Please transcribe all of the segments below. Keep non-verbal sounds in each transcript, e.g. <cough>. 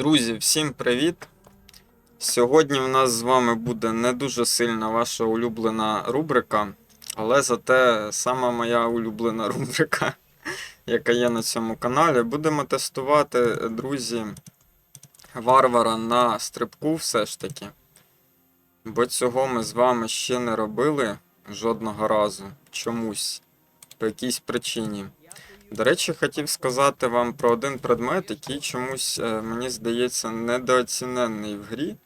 Друзі, всім привіт! Сьогодні в нас з вами буде не дуже сильна ваша улюблена рубрика, але зате сама моя улюблена рубрика, <laughs> яка є на цьому каналі. Будемо тестувати, друзі, варвара на стрибку все ж таки. Бо цього ми з вами ще не робили жодного разу. Чомусь. По якійсь причині. До речі, хотів сказати вам про один предмет, який чомусь, е, мені здається, недооцінений в грі.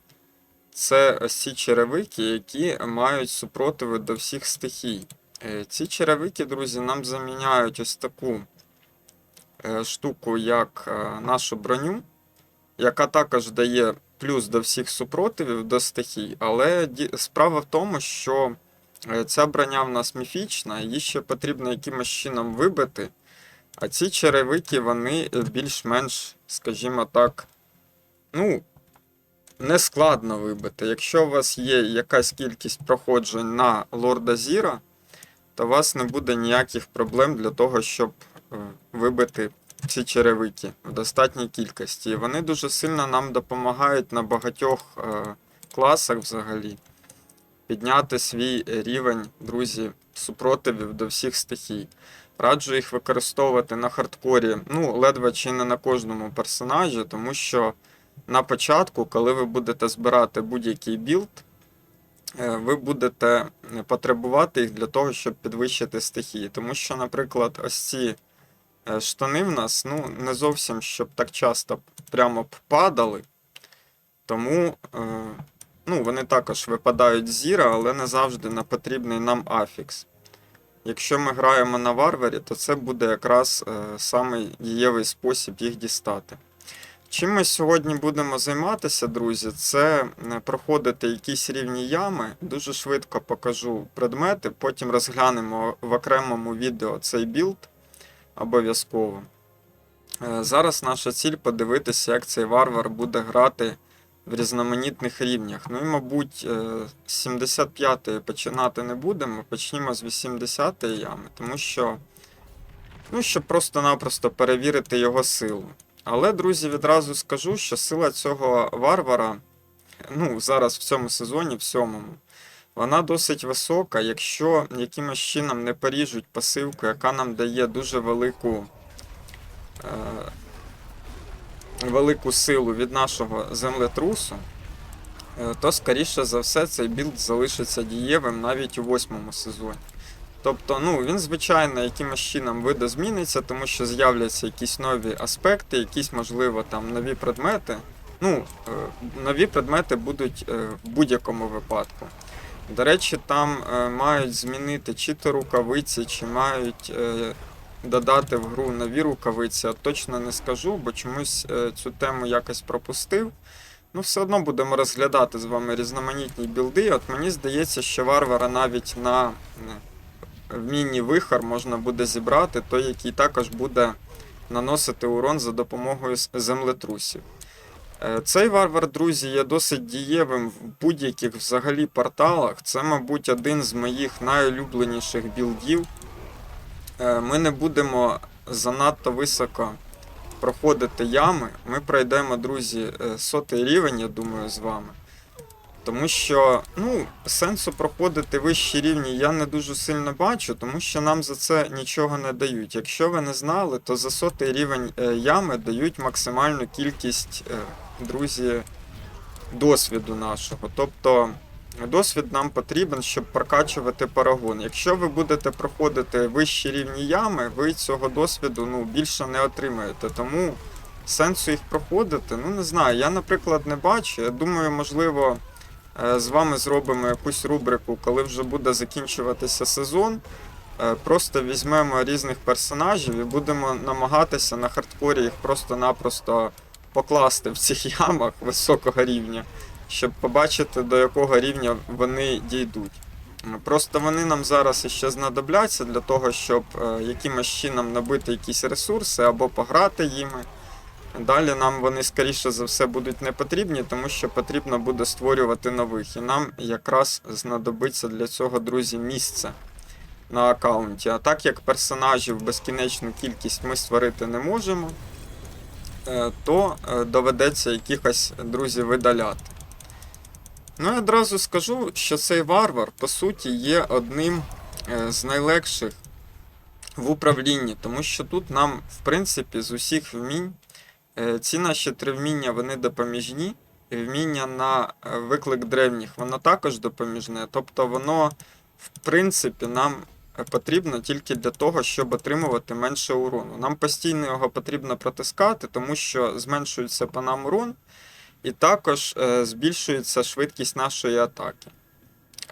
Це ці черевики, які мають супротиви до всіх стихій. Е, Ці черевики, друзі, нам заміняють ось таку е, штуку, як нашу броню, яка також дає плюс до всіх супротивів до стихій. Але справа в тому, що ця броня в нас міфічна, її ще потрібно якимось чином вибити. А ці черевики, вони е, більш-менш, скажімо так, ну, не складно вибити. Якщо у вас є якась кількість проходжень на Лорда Зіра, то у вас не буде ніяких проблем для того, щоб е, вибити ці черевики в достатній кількості. Вони дуже сильно нам допомагають на багатьох е, класах взагалі підняти свій рівень, друзі, супротивів до всіх стихій. Раджу їх використовувати на хардкорі, ну, ледве чи не на кожному персонажі, тому що на початку, коли ви будете збирати будь-який білд, е, ви будете потребувати їх для того, щоб підвищити стихії. Тому що, наприклад, ось ці е, штани в нас ну, не зовсім щоб так часто прямо б падали. Тому е, ну, вони також випадають з зіра, але не завжди на потрібний нам афікс. Якщо ми граємо на варварі, то це буде якраз е, самий дієвий спосіб їх дістати. Чим ми сьогодні будемо займатися, друзі, це проходити якісь рівні ями. Дуже швидко покажу предмети, потім розглянемо в окремому відео цей білд обов'язково. Е, Зараз наша ціль подивитися, як цей варвар буде грати в різноманітних рівнях. Ну і, мабуть, е, з 75-ї починати не будемо, почнімо з 80-ї ями, тому що, ну, щоб просто-напросто перевірити його силу. Але, друзі, відразу скажу, що сила цього варвара, ну, зараз в цьому сезоні, в сьомому, вона досить висока, якщо якимось чином не поріжуть пасивку, яка нам дає дуже велику. Е, велику силу від нашого землетрусу, е, то, скоріше за все, цей білд залишиться дієвим навіть у восьмому сезоні. Тобто, ну, він, звичайно, якимось чином видозміниться, тому що з'являться якісь нові аспекти, якісь, можливо, там нові предмети. Ну, е, нові предмети будуть е, в будь-якому випадку. До речі, там мають змінити чи то рукавиці, чи мають додати в гру нові рукавиці, я точно не скажу, бо чомусь е, цю тему якось пропустив. Ну, все одно будемо розглядати з вами різноманітні білди. От мені здається, що варвара навіть на е, міні-вихор можна буде зібрати, той, який також буде наносити урон за допомогою землетрусів. Е, Цей варвар, друзі, є досить дієвим в будь-яких взагалі порталах. Це, мабуть, один з моїх найулюбленіших білдів. Е, Ми не будемо занадто високо проходити ями. Ми пройдемо, друзі, е, сотий рівень, я думаю, з вами. Тому що, ну, сенсу проходити вищі рівні я не дуже сильно бачу, тому що нам за це нічого не дають. Якщо ви не знали, то за сотий рівень е, ями дають максимальну кількість, друзі, досвіду нашого. Тобто досвід нам потрібен, щоб прокачувати парагон. Якщо ви будете проходити вищі рівні ями, ви цього досвіду ну, більше не отримаєте. Тому сенсу їх проходити, ну не знаю. Я, наприклад, не бачу. Я думаю, можливо, е, з вами зробимо якусь рубрику, коли вже буде закінчуватися сезон. Е, Просто візьмемо різних персонажів і будемо намагатися на хардкорі їх просто-напросто покласти в цих <laughs> ямах високого рівня, щоб побачити, до якого рівня вони дійдуть. Просто вони нам зараз ще знадобляться для того, щоб е, якимось чином набити якісь ресурси або пограти їми. Далі нам вони, скоріше за все, будуть не потрібні, тому що потрібно буде створювати нових. І нам якраз знадобиться для цього, друзі, місце на аккаунті. А так як персонажів безкінечну кількість ми створити не можемо, е, то е, доведеться якихось друзів видаляти. Ну і одразу скажу, що цей варвар, по суті, є одним е, з найлегших в управлінні, тому що тут нам, в принципі, з усіх вмінь, е, ці наші три вміння вони допоміжні, вміння на е, виклик древніх, воно також допоміжне. Тобто воно, в принципі, нам потрібно тільки для того, щоб отримувати менше урону. Нам постійно його потрібно протискати, тому що зменшується по нам урон, і також е, збільшується швидкість нашої атаки.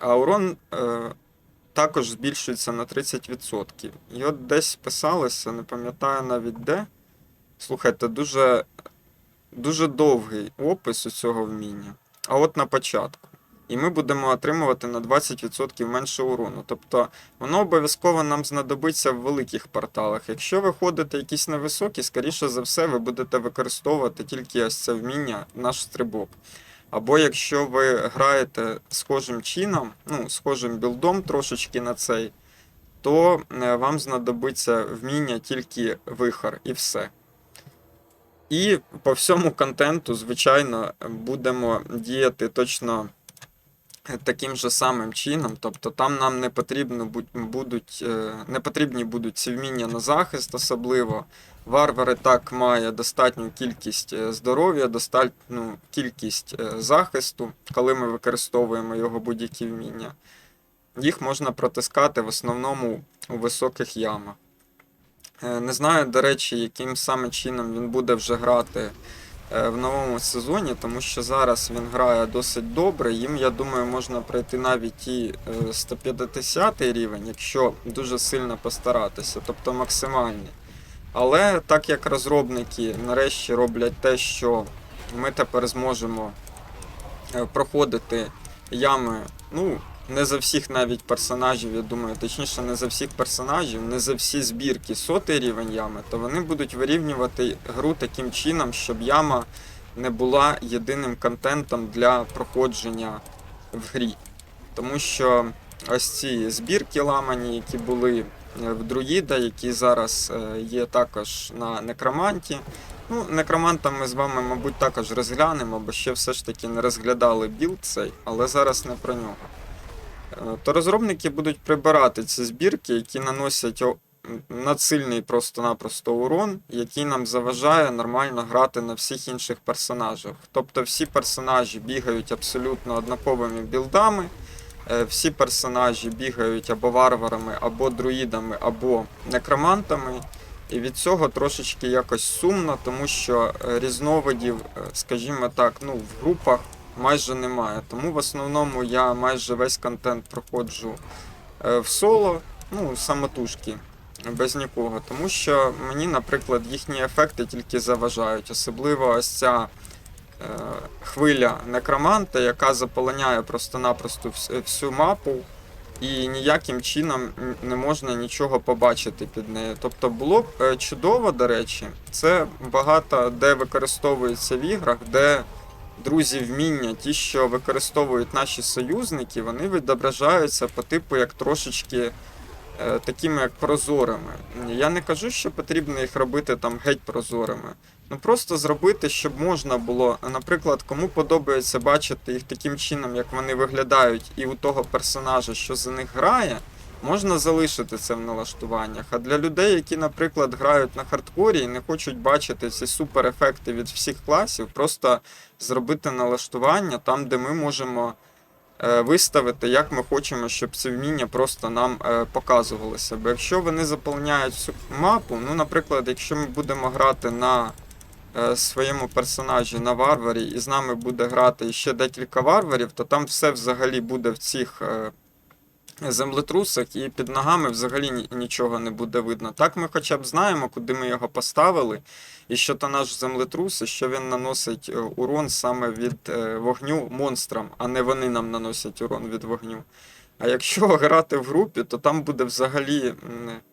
А урон е, також збільшується на 30%. І от десь писалося, не пам'ятаю навіть де. Слухайте, дуже, дуже довгий опис у цього вміння. А от на початку. І ми будемо отримувати на 20% менше урону. Тобто воно обов'язково нам знадобиться в великих порталах. Якщо ви ходите якісь невисокі, скоріше за все, ви будете використовувати тільки ось це вміння, наш стрибок. Або якщо ви граєте схожим чином, ну, схожим білдом трошечки на цей, то е, вам знадобиться вміння тільки вихор і все. І по всьому контенту, звичайно, будемо діяти точно таким же самим чином. Тобто там нам не потрібно будуть, е, не потрібні будуть ці вміння на захист, особливо. Варвар і так має достатню кількість е, здоров'я, достатню кількість е, захисту, коли ми використовуємо його будь-які вміння. Їх можна протискати в основному у високих ямах. Не знаю, до речі, яким саме чином він буде вже грати в новому сезоні, тому що зараз він грає досить добре. Їм, я думаю, можна пройти навіть і е, 150 рівень, якщо дуже сильно постаратися, тобто максимальний. Але так як розробники нарешті роблять те, що ми тепер зможемо е, проходити ями, ну, не за всіх навіть персонажів, я думаю, точніше, не за всіх персонажів, не за всі збірки сотий рівень ями, то вони будуть вирівнювати гру таким чином, щоб яма не була єдиним контентом для проходження в грі. Тому що ось ці збірки ламані, які були е, в друїда, які зараз е, є також на некроманті. Ну, некроманта ми з вами, мабуть, також розглянемо, бо ще все ж таки не розглядали білд цей, але зараз не про нього. Е, То розробники будуть прибирати ці збірки, які наносять надсильний просто-напросто урон, який нам заважає нормально грати на всіх інших персонажах. Тобто всі персонажі бігають абсолютно однаковими білдами, е, всі персонажі бігають або варварами, або друїдами, або некромантами. І від цього трошечки якось сумно, тому що е, різновидів, скажімо так, ну, в групах майже немає. Тому в основному я майже весь контент проходжу е, в соло, ну, самотужки, без нікого. Тому що мені, наприклад, їхні ефекти тільки заважають. Особливо ось ця е, хвиля некроманта, яка заполоняє просто-напросто всю мапу. І ніяким чином не можна нічого побачити під нею. Тобто було б е, чудово, до речі, це багато де використовується в іграх, де друзі вміння, ті, що використовують наші союзники, вони відображаються по типу як трошечки е, такими як прозорими. Я не кажу, що потрібно їх робити там геть прозорими. Ну просто зробити, щоб можна було, наприклад, кому подобається бачити їх таким чином, як вони виглядають, і у того персонажа, що за них грає, можна залишити це в налаштуваннях. А для людей, які, наприклад, грають на хардкорі і не хочуть бачити ці супер-ефекти від всіх класів, просто зробити налаштування там, де ми можемо е, виставити, як ми хочемо, щоб ці вміння просто нам е, показувалися. Бо якщо вони заповняють всю мапу, ну, наприклад, якщо ми будемо грати на е, своєму персонажі на варварі, і з нами буде грати ще декілька варварів, то там все взагалі буде в цих землетрусах, і під ногами взагалі нічого не буде видно. Так ми хоча б знаємо, куди ми його поставили, і що то наш землетрус, і що він наносить е, урон саме від е, вогню монстрам, а не вони нам наносять урон від вогню. А якщо <laughs> грати в групі, то там буде взагалі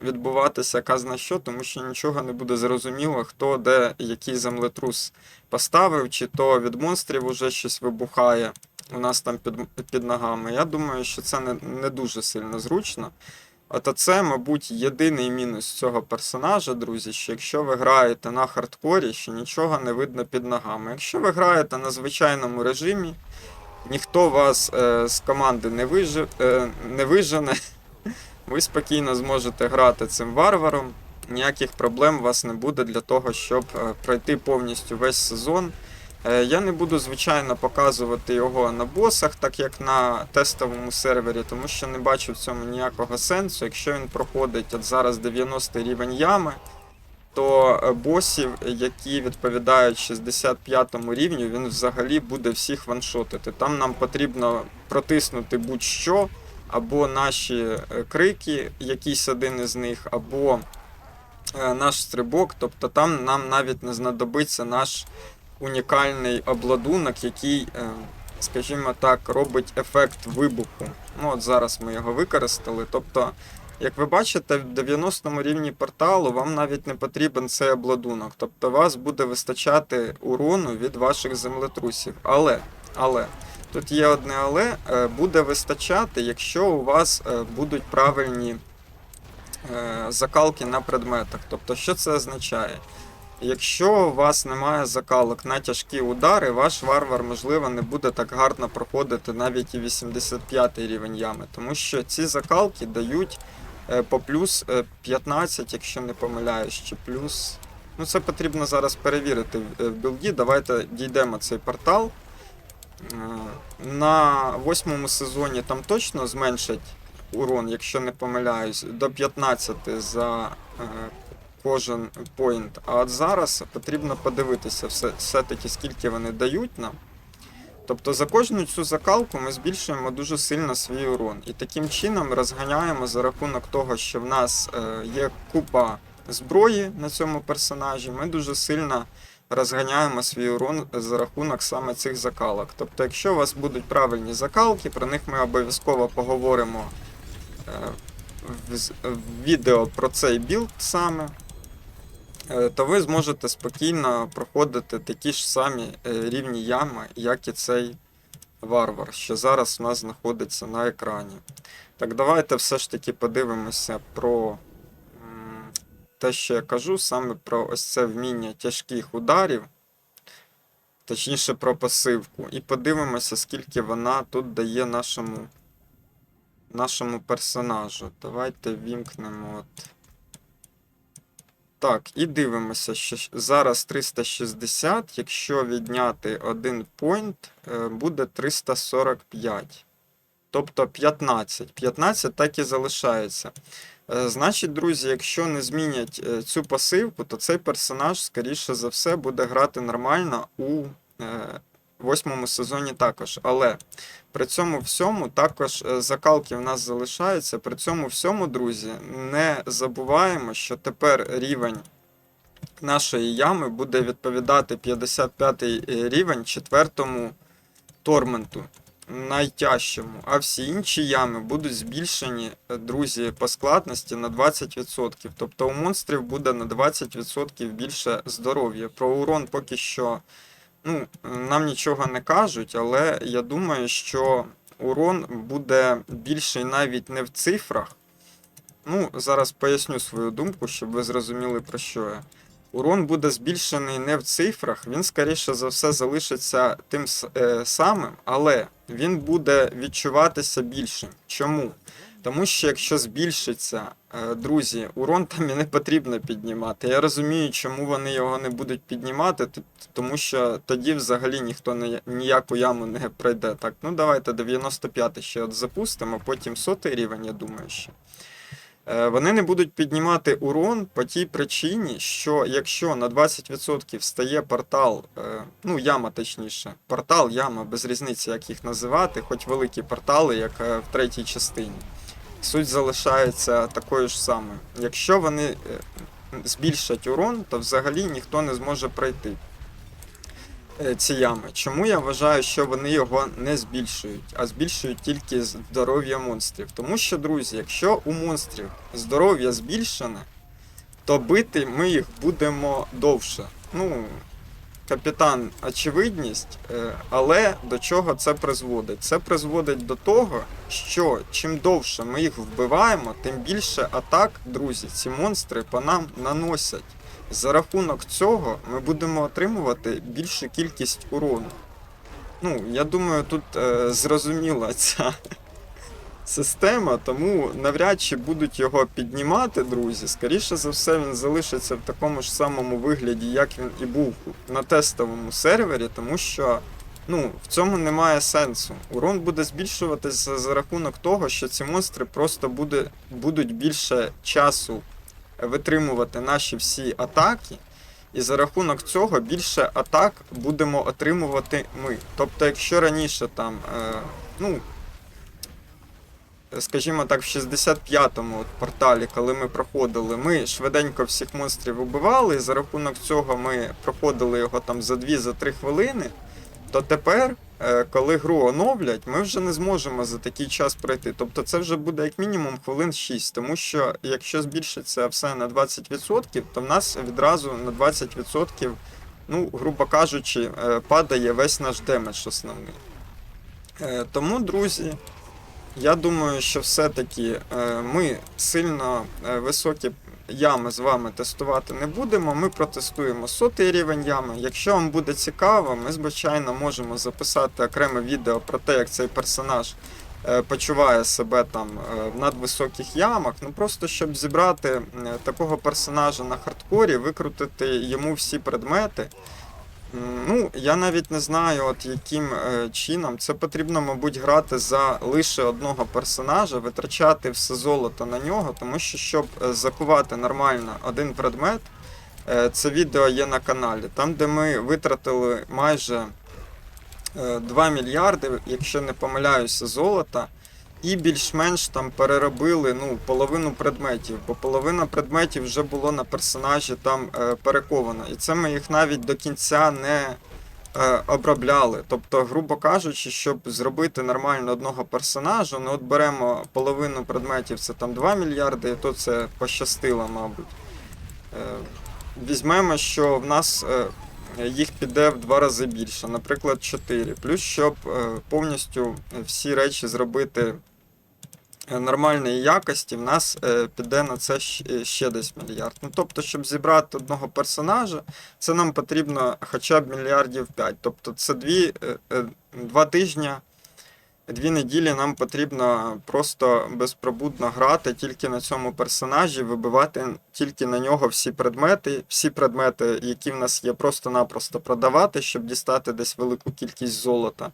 відбуватися казна що, тому що нічого не буде зрозуміло, хто де який землетрус поставив, чи то від монстрів уже щось вибухає у нас там під, під ногами. Я думаю, що це не, не дуже сильно зручно. От це, мабуть, єдиний мінус цього персонажа, друзі, що якщо ви граєте на хардкорі, що нічого не видно під ногами. Якщо ви граєте на звичайному режимі, ніхто вас е, з команди не, вижи, е, не вижене, <laughs> ви спокійно зможете грати цим варваром. Ніяких проблем у вас не буде для того, щоб е, пройти повністю весь сезон. Е, Я не буду, звичайно, показувати його на босах, так як на тестовому сервері, тому що не бачу в цьому ніякого сенсу. Якщо він проходить от зараз 90 рівень ями, то е, босів, які відповідають 65 рівню, він взагалі буде всіх ваншотити. Там нам потрібно протиснути будь-що, або наші е, крики, якийсь один із них, або наш стрибок. Тобто там нам навіть не знадобиться наш унікальний обладунок, який, е, скажімо так, робить ефект вибуху. Ну от зараз ми його використали. Тобто, як ви бачите, в 90 рівні порталу вам навіть не потрібен цей обладунок. Тобто вас буде вистачати урону від ваших землетрусів. Але, але. Тут є одне але, е, буде вистачати, якщо у вас е, будуть правильні закалки на предметах. Тобто, що це означає? Якщо у вас немає закалок на тяжкі удари, ваш варвар, можливо, не буде так гарно проходити навіть і 85 рівень ями, тому що ці закалки дають е, по плюс е, 15, якщо не помиляюсь, чи плюс. Ну, це потрібно зараз перевірити в- е, білді. Давайте дійдемо цей портал. Е, На восьмому сезоні там точно зменшать урон, якщо не помиляюсь, до 15 за е, кожен поінт. А от зараз потрібно подивитися все, все-таки, скільки вони дають нам. Тобто за кожну цю закалку ми збільшуємо дуже сильно свій урон. І таким чином розганяємо за рахунок того, що в нас е, є купа зброї на цьому персонажі. Ми дуже сильно розганяємо свій урон за рахунок саме цих закалок. Тобто, якщо у вас будуть правильні закалки, про них ми обов'язково поговоримо е, в відео про цей білд саме. Е, То ви зможете спокійно проходити такі ж самі е, рівні ями, як і цей варвар, що зараз у нас знаходиться на екрані. Так, давайте все ж таки подивимося про те, що я кажу, саме про ось це вміння тяжких ударів, точніше про пасивку. І подивимося, скільки вона тут дає нашому, нашому персонажу. Давайте вімкнемо. От. Так, і дивимося, що зараз 360, якщо відняти один point, е, буде 345. Тобто 15. 15 так і залишається. Е, Значить, друзі, якщо не змінять е, цю пасивку, то цей персонаж, скоріше за все, буде грати нормально у восьмому сезоні також. Але при цьому всьому також е, закалки в нас залишаються. При цьому всьому, друзі, не забуваємо, що тепер рівень нашої ями буде відповідати 55 рівень четвертому торменту найтяжчому, а всі інші ями будуть збільшені, е, друзі, по складності на 20%. Тобто у монстрів буде на 20% більше здоров'я. Про урон поки що ну, нам нічого не кажуть, але я думаю, що урон буде більший навіть не в цифрах. Ну, зараз поясню свою думку, щоб ви зрозуміли про що я. Урон буде збільшений не в цифрах, він, скоріше за все, залишиться тим е, самим, але він буде відчуватися більшим. Чому? Тому що якщо збільшиться, е, друзі, урон там і не потрібно піднімати. Я розумію, чому вони його не будуть піднімати, тому що тоді взагалі ніхто не, ніяку яму не пройде. Так, ну давайте 95 ще от запустимо, потім сотий рівень, я думаю, ще. Е, Вони не будуть піднімати урон по тій причині, що якщо на 20% стає портал, е, ну яма точніше, портал, яма, без різниці, як їх називати, хоч великі портали, як в третій частині. Суть залишається такою ж самою. Якщо вони е, збільшать урон, то взагалі ніхто не зможе пройти е, ці ями. Чому я вважаю, що вони його не збільшують, а збільшують тільки здоров'я монстрів? Тому що, друзі, якщо у монстрів здоров'я збільшене, то бити ми їх будемо довше. Ну, капітан очевидність, е, але до чого це призводить? Це призводить до того, що чим довше ми їх вбиваємо, тим більше атак, друзі, ці монстри по нам наносять. За рахунок цього ми будемо отримувати більшу кількість урону. Ну, я думаю, тут е, зрозуміла ця система, тому навряд чи будуть його піднімати, друзі. Скоріше за все, він залишиться в такому ж самому вигляді, як він і був на тестовому сервері, тому що ну, в цьому немає сенсу. Урон буде збільшуватися за рахунок того, що ці монстри просто буде, будуть більше часу витримувати наші всі атаки. І за рахунок цього більше атак будемо отримувати ми. Тобто, якщо раніше там, е, ну, скажімо так, в 65-му порталі, коли ми проходили, ми швиденько всіх монстрів убивали, і за рахунок цього ми проходили його там за 2-3 хвилини, то тепер, е, коли гру оновлять, ми вже не зможемо за такий час пройти. Тобто це вже буде як мінімум хвилин 6, тому що якщо збільшиться все на 20%, то в нас відразу на 20%, ну, грубо кажучи, е, падає весь наш демедж основний. Е, Тому, друзі, я думаю, що все-таки е, ми сильно е, високі ями з вами тестувати не будемо. Ми протестуємо сотий рівень ями. Якщо вам буде цікаво, ми, звичайно, можемо записати окреме відео про те, як цей персонаж е, почуває себе там в надвисоких ямах. Ну просто щоб зібрати такого персонажа на хардкорі, викрутити йому всі предмети. Ну, я навіть не знаю, от яким е, чином. Це потрібно, мабуть, грати за лише одного персонажа, витрачати все золото на нього, тому що щоб е, закувати нормально один предмет, е, це відео є на каналі, там, де ми витратили майже е, 2 мільярди, якщо не помиляюся, золота. І більш-менш там переробили ну, половину предметів, бо половина предметів вже було на персонажі там е, перековано. І це ми їх навіть до кінця не е, обробляли. Тобто, грубо кажучи, щоб зробити нормально одного персонажа, ну от беремо половину предметів, це там 2 мільярди, і то це пощастило, мабуть. Е, візьмемо, що в нас е, їх піде в два рази більше, наприклад, 4. Плюс, щоб е, повністю всі речі зробити нормальної якості, в нас е, піде на це щ- ще десь мільярд. Ну, тобто, щоб зібрати одного персонажа, це нам потрібно хоча б мільярдів 5. Тобто, це дві, е, е, два тижні. Дві неділі нам потрібно просто безпробудно грати тільки на цьому персонажі, вибивати тільки на нього всі предмети, всі предмети, які в нас є, просто-напросто продавати, щоб дістати десь велику кількість золота.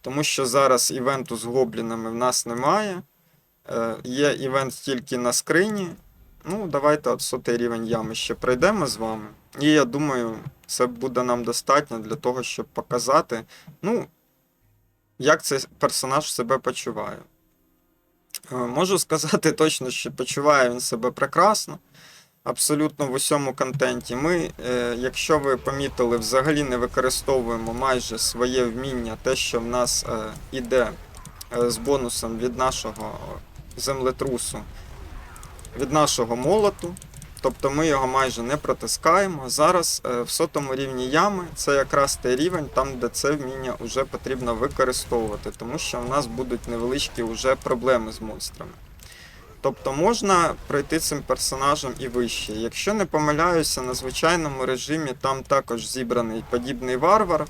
Тому що зараз івенту з гоблінами в нас немає. Е, є івент тільки на скрині. Ну, давайте от сотий рівень ями ще пройдемо з вами. І я думаю, це буде нам достатньо для того, щоб показати. Ну, як цей персонаж себе почуває. Е, Можу сказати <laughs> точно, що почуває він себе прекрасно, абсолютно в усьому контенті. Ми, е, якщо ви помітили, взагалі не використовуємо майже своє вміння, те, що в нас іде з бонусом від нашого землетрусу, від нашого молоту. Тобто ми його майже не протискаємо. Зараз е, в сотому рівні ями це якраз той рівень, там, де це вміння вже потрібно використовувати, тому що в нас будуть невеличкі вже проблеми з монстрами. Тобто можна пройти цим персонажем і вище. Якщо не помиляюся, на звичайному режимі там також зібраний подібний варвар.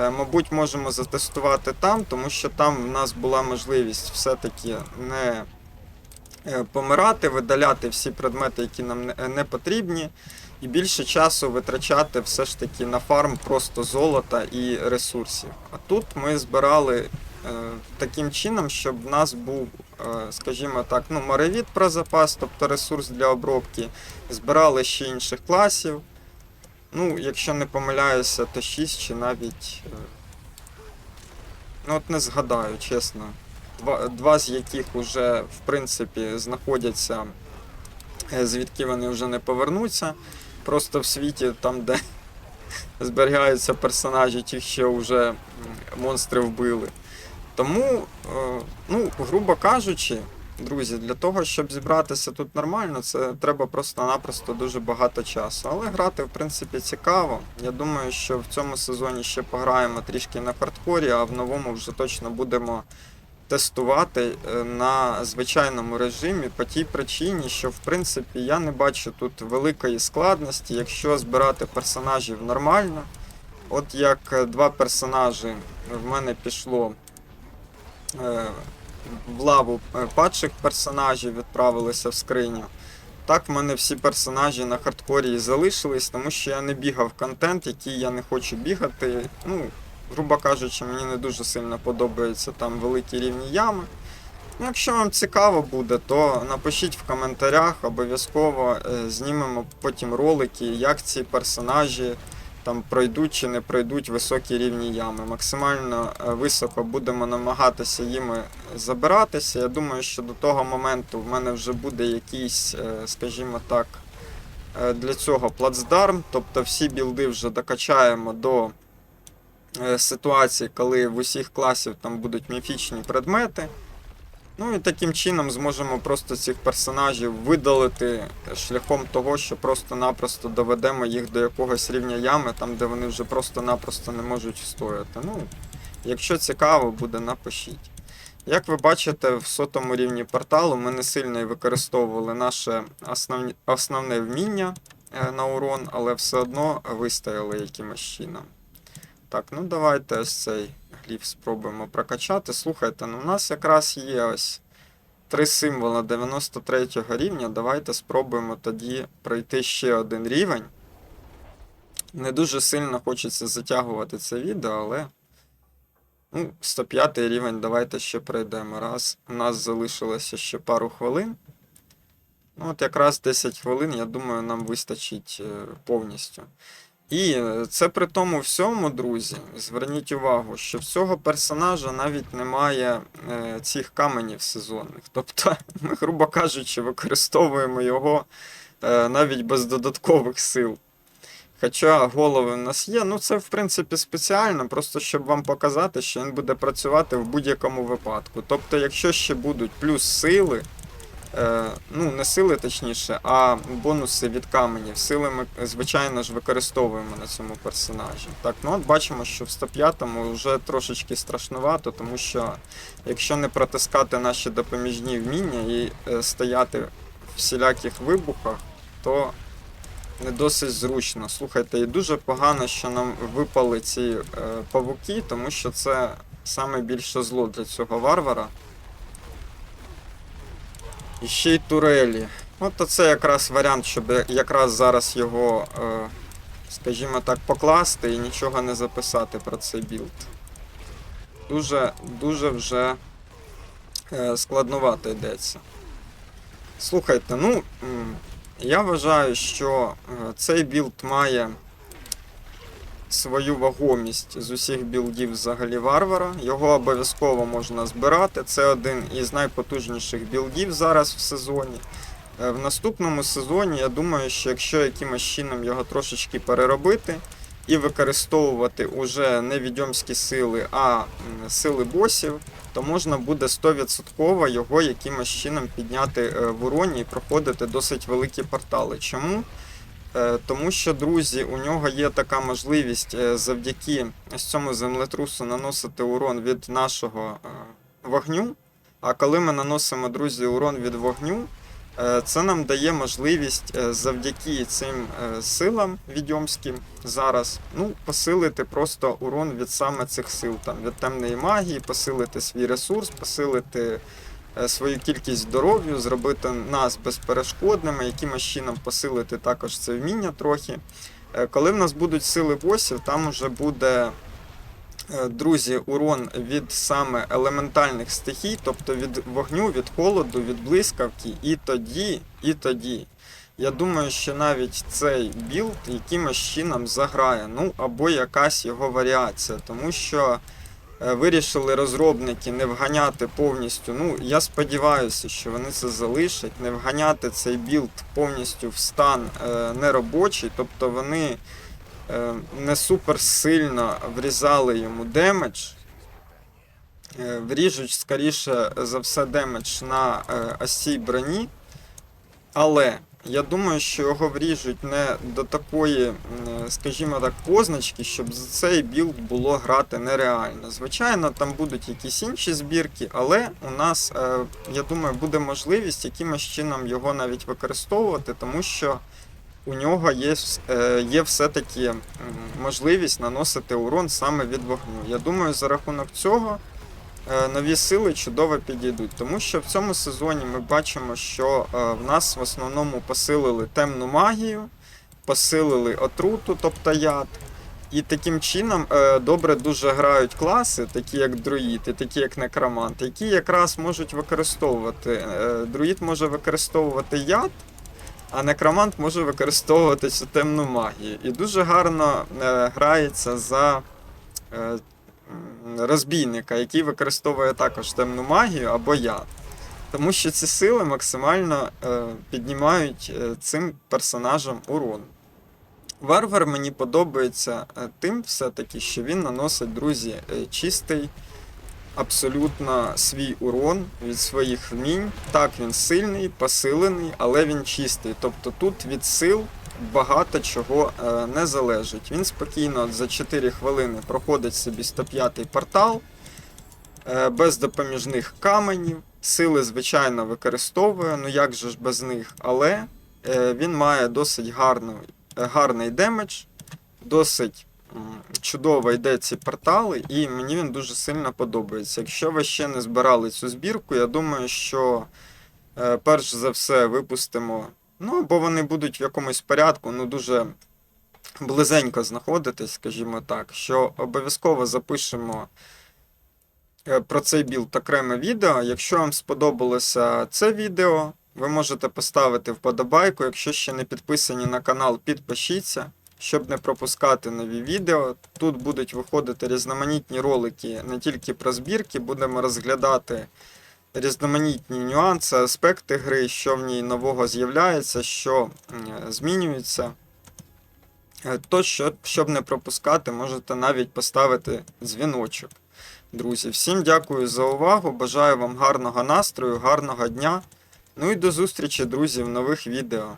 Е, Мабуть, можемо затестувати там, тому що там в нас була можливість все-таки не е, помирати, видаляти всі предмети, які нам не- не потрібні, і більше часу витрачати все ж таки на фарм просто золота і ресурсів. А тут ми збирали е, таким чином, щоб в нас був, е, скажімо так, ну, моревід про запас, тобто ресурс для обробки, збирали ще інших класів. Ну, якщо не помиляюся, то 6 чи навіть. е, Ну, от не згадаю, чесно. Два, два з яких вже, в принципі, знаходяться, е, звідки вони вже не повернуться. Просто в світі, там, де <laughs> зберігаються персонажі, ті, що вже монстри вбили. Тому, е, ну, грубо кажучи, друзі, для того, щоб зібратися тут нормально, це треба просто-напросто дуже багато часу. Але грати, в принципі, цікаво. Я думаю, що в цьому сезоні ще пограємо трішки на хардкорі, а в новому вже точно будемо тестувати е, на звичайному режимі по тій причині, що в принципі я не бачу тут великої складності, якщо збирати персонажів нормально. От як е, два персонажі в мене пішло е, в лаву е, падших персонажів, відправилися в скриню. Так, в мене всі персонажі на хардкорі і залишились, тому що я не бігав контент, який я не хочу бігати. Ну, грубо кажучи, мені не дуже сильно подобаються там великі рівні ями. Ну, якщо вам цікаво буде, то напишіть в коментарях, обов'язково е, знімемо потім ролики, як ці персонажі там пройдуть чи не пройдуть високі рівні ями. Максимально е, високо будемо намагатися їми забиратися. Я думаю, що до того моменту в мене вже буде якийсь, е, скажімо так, е, для цього плацдарм. Тобто всі білди вже докачаємо до ситуації, коли в усіх класів там будуть міфічні предмети. Ну і таким чином зможемо просто цих персонажів видалити шляхом того, що просто-напросто доведемо їх до якогось рівня ями, там де вони вже просто-напросто не можуть встояти. Ну, якщо цікаво буде, напишіть. Як ви бачите, в сотому рівні порталу ми не сильно використовували наше основні, основне вміння е, на урон, але все одно вистояли якимось чином. Так, ну давайте ось цей гліф спробуємо прокачати. Слухайте, ну у нас якраз є ось три символа 93 рівня. Давайте спробуємо тоді пройти ще один рівень. Не дуже сильно хочеться затягувати це відео, але. Ну, 105 рівень, давайте ще пройдемо. Раз. У нас залишилося ще пару хвилин. Ну, от якраз 10 хвилин, я думаю, нам вистачить е, повністю. І е, це при тому всьому, друзі, зверніть увагу, що в цього персонажа навіть немає е, цих каменів сезонних. <laughs> Тобто, ми, грубо кажучи, використовуємо його е, навіть без додаткових сил. Хоча голови в нас є, ну це в принципі спеціально, просто щоб вам показати, що він буде працювати в будь-якому випадку. Тобто, якщо ще будуть плюс сили, ну, не сили точніше, а бонуси від каменів. Сили ми, звичайно ж, використовуємо на цьому персонажі. Так, ну от бачимо, що в 105-му вже трошечки страшнувато, тому що якщо не протискати наші допоміжні вміння і е, стояти в всіляких вибухах, то не досить зручно. Слухайте, і дуже погано, що нам випали ці е, павуки, тому що це саме більше зло для цього варвара. І ще й турелі. От це якраз варіант, щоб якраз зараз його, е, скажімо так, покласти і нічого не записати про цей білд. Дуже, дуже вже е, складновато йдеться. Слухайте, ну, я вважаю, що е, цей білд має свою вагомість з усіх білдів взагалі варвара. Його обов'язково можна збирати. Це один із найпотужніших білдів зараз в сезоні. Е, В наступному сезоні я думаю, що якщо якимось чином його трошечки переробити і використовувати уже не відьомські сили, а сили босів, то можна буде 100% його якимось чином підняти е, в уроні і проходити досить великі портали. Чому? Е, Тому що, друзі, у нього є така можливість е, завдяки цьому землетрусу наносити урон від нашого е, вогню. А коли ми наносимо, друзі, урон від вогню, це нам дає можливість завдяки цим силам відьомським зараз ну, посилити просто урон від саме цих сил, там, від темної магії, посилити свій ресурс, посилити свою кількість здоров'ю, зробити нас безперешкодними, якимось чином посилити також це вміння трохи. Е, Коли в нас будуть сили босів, там уже буде, е, друзі, урон від саме елементальних стихій, тобто від вогню, від холоду, від блискавки, і тоді, і тоді. Я думаю, що навіть цей білд якимось чином заграє, ну або якась його варіація, тому що е, вирішили розробники не вганяти повністю. Ну, я сподіваюся, що вони це залишать, не вганяти цей білд повністю в стан е, неробочий, тобто вони е, не супер сильно врізали йому демедж. е, вріжуть, скоріше за все, демедж на е, ось броні. Але я думаю, що його вріжуть не до такої, скажімо так, позначки, щоб за цей білд було грати нереально. Звичайно, там будуть якісь інші збірки, але у нас, е, я думаю, буде можливість якимось чином його навіть використовувати, тому що у нього є, е, є все-таки можливість наносити урон саме від вогню. Я думаю, за рахунок цього нові сили чудово підійдуть, тому що в цьому сезоні ми бачимо, що е, в нас в основному посилили темну магію, посилили отруту, тобто яд. І таким чином е, добре дуже грають класи, такі як друїд і такі як некромант, які якраз можуть використовувати. Е, друїд може використовувати яд, а некромант може використовувати цю темну магію. І дуже гарно е, грається за е, розбійника, який використовує також темну магію або яд. Тому що ці сили максимально е, піднімають е, цим персонажам урон. Варвар мені подобається е, тим все-таки, що він наносить, друзі, чистий, абсолютно свій урон від своїх вмінь. Так, він сильний, посилений, але він чистий. Тобто тут від сил багато чого е, не залежить. Він спокійно за 4 хвилини проходить собі 105-й портал е, без допоміжних каменів. Сили, звичайно, використовує, ну як же ж без них, але е, він має досить гарний, гарний демедж, досить чудово йде ці портали, і мені він дуже сильно подобається. Якщо ви ще не збирали цю збірку, я думаю, що перш за все випустимо. Ну, або вони будуть в якомусь порядку, ну дуже близенько знаходитись, скажімо так, що обов'язково запишемо е, про цей білд окреме відео. Якщо вам сподобалося це відео, ви можете поставити вподобайку. Якщо ще не підписані на канал, підпишіться, щоб не пропускати нові відео. Тут будуть виходити різноманітні ролики не тільки про збірки, будемо розглядати різноманітні нюанси, аспекти гри, що в ній нового з'являється, що змінюється. Е, То, що, щоб не пропускати, можете навіть поставити дзвіночок. Друзі, всім дякую за увагу. Бажаю вам гарного настрою, гарного дня. Ну і до зустрічі, друзі, в нових відео.